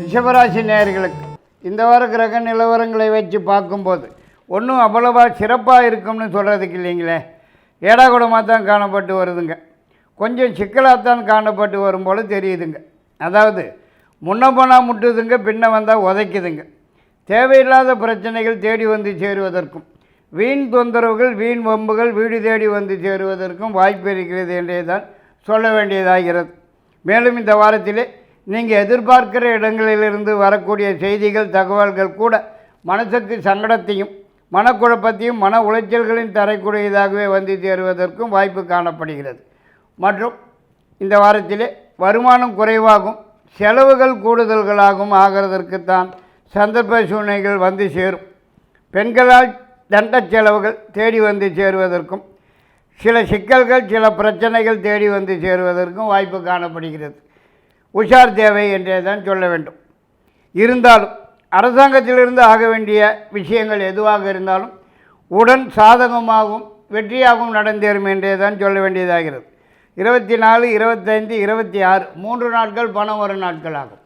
ரிஷபராசி நேயர்களுக்கு இந்த வார கிரக நிலவரங்களை வச்சு பார்க்கும்போது ஒன்றும் அவ்வளவா சிறப்பாக இருக்கும்னு சொல்கிறதுக்கு இல்லைங்களே. ஏடாகுடமாக தான் காணப்பட்டு வருதுங்க. கொஞ்சம் சிக்கலாகத்தான் காணப்பட்டு வரும் போல் தெரியுதுங்க. அதாவது முன்ன போனால் முட்டுதுங்க பின்ன வந்தால் உதைக்குதுங்க. தேவையில்லாத பிரச்சனைகள் தேடி வந்து சேருவதற்கும் வீண் தொந்தரவுகள் வீண் வம்புகள் வீடு தேடி வந்து சேருவதற்கும் வாய்ப்பு இருக்கிறது என்றே தான் சொல்ல வேண்டியதாகிறது. மேலும் இந்த வாரத்திலே நீங்கள் எதிர்பார்க்கிற இடங்களிலிருந்து வரக்கூடிய செய்திகள் தகவல்கள் கூட மனசுக்கு சங்கடத்தையும் மனக்குழப்பத்தையும் மன உளைச்சல்களையும் தரக்கூடியதாகவே வந்து சேருவதற்கும் வாய்ப்பு காணப்படுகிறது. மற்றும் இந்த வாரத்திலே வருமானம் குறைவாகும் செலவுகள் கூடுதல்களாகவும் ஆகிறதற்குத்தான் சந்தர்ப்ப சூழ்நிலைகள் வந்து சேரும். பெண்களால் தண்ட செலவுகள் தேடி வந்து சேருவதற்கும் சில சிக்கல்கள் சில பிரச்சனைகள் தேடி வந்து சேருவதற்கும் வாய்ப்பு காணப்படுகிறது. உஷார் தேவை என்றே தான் சொல்ல வேண்டும். இருந்தாலும் அரசாங்கத்திலிருந்து ஆக வேண்டிய விஷயங்கள் எதுவாக இருந்தாலும் உடன் சாதகமாகவும் வெற்றியாகவும் நடந்தேறும் என்றே தான் சொல்ல வேண்டியதாகிறது. இருபத்தி நாலு இருபத்தைந்து இருபத்தி ஆறு மூன்று நாட்கள் பணம் வரும் நாட்கள் ஆகும்.